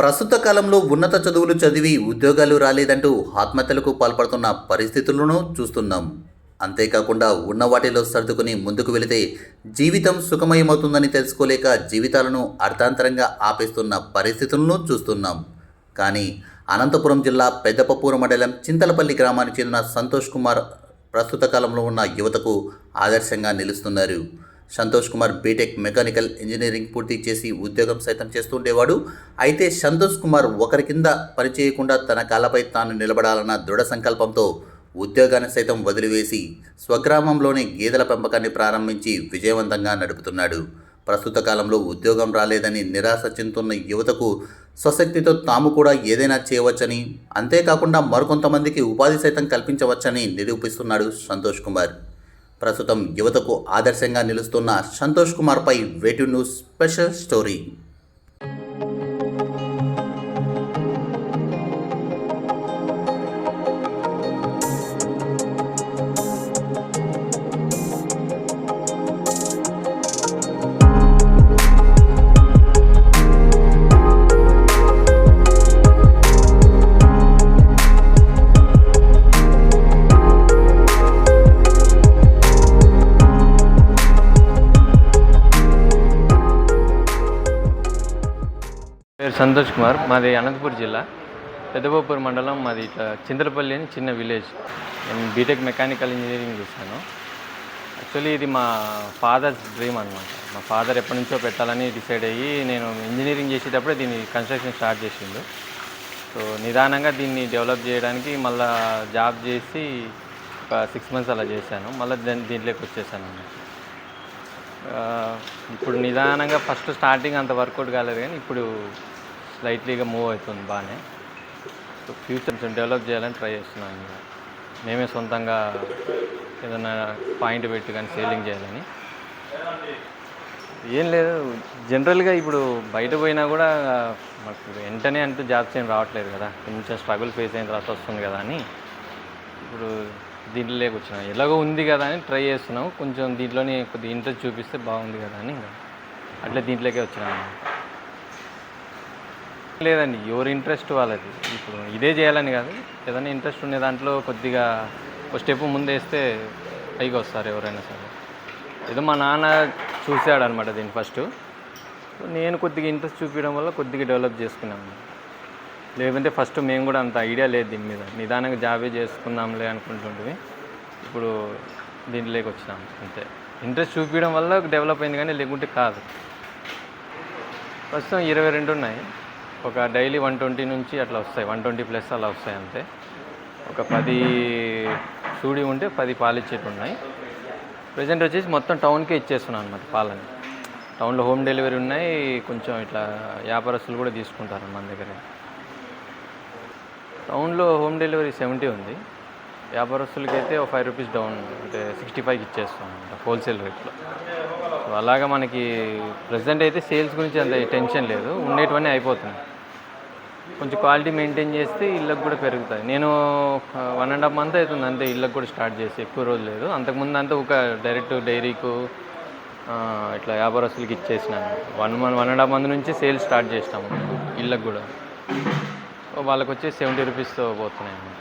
ప్రస్తుత కాలంలో ఉన్నత చదువులు చదివి ఉద్యోగాలు రాలేదంటూ ఆత్మహత్యలకు పాల్పడుతున్న పరిస్థితులను చూస్తున్నాం. అంతేకాకుండా ఉన్న వాటిలో సర్దుకుని ముందుకు వెళితే జీవితం సుఖమయమవుతుందని తెలుసుకోలేక జీవితాలను అర్థాంతరంగా ఆపేస్తున్న పరిస్థితులను చూస్తున్నాం. కానీ అనంతపురం జిల్లా పెద్దపప్పూరు మండలం చింతలపల్లి గ్రామానికి చెందిన సంతోష్ కుమార్ ప్రస్తుత కాలంలో ఉన్న యువతకు ఆదర్శంగా నిలుస్తున్నారు. Santosh Kumar BTech mechanical engineering పూర్తి చేసి ఉద్యోగం సైతం చేస్తుండేవాడు. అయితే సంతోష్ కుమార్ ఒకరి కింద పనిచేయకుండా తన కాళ్ళపై తాను నిలబడాలన్న దృఢ సంకల్పంతో ఉద్యోగాన్ని సైతం వదిలివేసి స్వగ్రామంలోని గేదెల పెంపకాన్ని ప్రారంభించి విజయవంతంగా నడుపుతున్నాడు. ప్రస్తుత కాలంలో ఉద్యోగం రాలేదని నిరాశ చెందుతున్న యువతకు స్వశక్తితో తాము కూడా ఏదైనా చేయవచ్చని అంతేకాకుండా మరికొంతమందికి ఉపాధి సైతం కల్పించవచ్చని నిరూపిస్తున్నాడు సంతోష్ కుమార్. ప్రస్తుతం యువతకు ఆదర్శంగా నిలుస్తున్న సంతోష్ కుమార్పై వేటు news special story. Santosh Kumar. మాది అనంతపూర్ జిల్లా. పెద్దబాపూర్ మండలం మాది ఇట్లా చింతలపల్లి అని చిన్న విలేజ్. నేను బీటెక్ మెకానికల్ ఇంజనీరింగ్ చేశాను. యాక్చువల్లీ ఇది మా ఫాదర్స్ డ్రీమ్ అనమాట మా ఫాదర్ ఎప్పటి నుంచో పెట్టాలని డిసైడ్ అయ్యి నేను ఇంజనీరింగ్ చేసేటప్పుడే దీన్ని కన్స్ట్రక్షన్ స్టార్ట్ చేసిండు. సో నిదానంగా దీన్ని డెవలప్ చేయడానికి మళ్ళా జాబ్ చేసి ఒక సిక్స్ మంత్స్ అలా చేశాను. మళ్ళీ దాని దీంట్లోకి వచ్చేసాను అన్నమాట. ఇప్పుడు నిదానంగా ఫస్ట్ స్టార్టింగ్ అంత వర్కౌట్ కాలేదు కానీ ఇప్పుడు స్లైట్లీగా మూవ్ అవుతుంది బాగానే. సో ఫ్యూచర్ కొంచెం డెవలప్ చేయాలని ట్రై చేస్తున్నాను ఇంకా. మేమే సొంతంగా ఏదైనా పాయింట్ పెట్టి కానీ సేలింగ్ చేయాలని. ఏం లేదు జనరల్గా ఇప్పుడు బయట పోయినా కూడా మాకు వెంటనే అంటూ జాబ్స్ ఏం రావట్లేదు కదా. కొంచెం స్ట్రగుల్ ఫేస్ అయిన తర్వాత వస్తుంది కదా అని. ఇప్పుడు దీంట్లోకి వచ్చినాం. ఎలాగో ఉంది కదా అని ట్రై చేస్తున్నాం. కొంచెం దీంట్లోనే కొద్దిగా ఇంట్రెస్ట్ చూపిస్తే బాగుంది కదా అని ఇంకా. అట్లా దీంట్లోకే వచ్చినాము లేదండి ఎవరి ఇంట్రెస్ట్ వాళ్ళది. ఇప్పుడు ఇదే చేయాలని కాదు ఏదైనా ఇంట్రెస్ట్ ఉండే దాంట్లో కొద్దిగా ఒక స్టెప్ ముందేస్తే పైకి వస్తారు ఎవరైనా సరే. ఏదో మా నాన్న చూశాడు అనమాట దీన్ని ఫస్ట్ నేను కొద్దిగా ఇంట్రెస్ట్ చూపించడం వల్ల కొద్దిగా డెవలప్ చేసుకున్నాము లేకుంటే ఫస్ట్ మేము కూడా అంత ఐడియా లేదు దీని మీద. నిదానంగా జాబే చేసుకుందాంలే అనుకుంటుంటే ఇప్పుడు దీంట్లోకి వచ్చినాం అంతే. ఇంట్రెస్ట్ చూపించడం వల్ల డెవలప్ అయింది కానీ లేకుంటే కాదు. ప్రస్తుతం ఇరవై రెండు ఉన్నాయి. ఒక డైలీ వన్ ట్వంటీ నుంచి అట్లా వస్తాయి. వన్ ట్వంటీ ప్లస్ అలా వస్తాయి అంతే. ఒక పది సూడి ఉంటే పది పాలు ఇచ్చేటి ఉన్నాయి. ప్రజెంట్ వచ్చేసి మొత్తం టౌన్కే ఇచ్చేస్తున్నాను అనమాట పాలని. టౌన్లో హోమ్ డెలివరీ ఉన్నాయి. కొంచెం ఇట్లా వ్యాపారస్తులు కూడా తీసుకుంటారు మన దగ్గర. టౌన్లో హోమ్ డెలివరీ సెవెంటీ ఉంది. వ్యాపారస్తులకి అయితే ఒక ఫైవ్ రూపీస్ డౌన్ అంటే సిక్స్టీ ఫైవ్కి ఇచ్చేస్తాం అనమాట హోల్సేల్ రేట్లో. సో అలాగా మనకి ప్రజెంట్ అయితే సేల్స్ గురించి అంత టెన్షన్ లేదు. ఉండేటివన్నీ అయిపోతుంది కొంచెం క్వాలిటీ మెయింటైన్ చేస్తే ఇళ్ళకి కూడా పెరుగుతాయి. నేను వన్ అండ్ హాఫ్ మంత్ అవుతుంది అంతే ఇళ్ళకి కూడా స్టార్ట్ చేసి. ఎక్కువ రోజులు లేదు. అంతకుముందు అంతా ఒక డైరెక్ట్ డైరీకు ఇట్లా వ్యాపారస్తులకి ఇచ్చేసినాను. One month one and half month నుంచి సేల్స్ స్టార్ట్ చేసినాము. ఇళ్ళకి కూడా. వాళ్ళకి వచ్చి సెవెంటీ రూపీస్తో పోతున్నాయి అన్నమాట.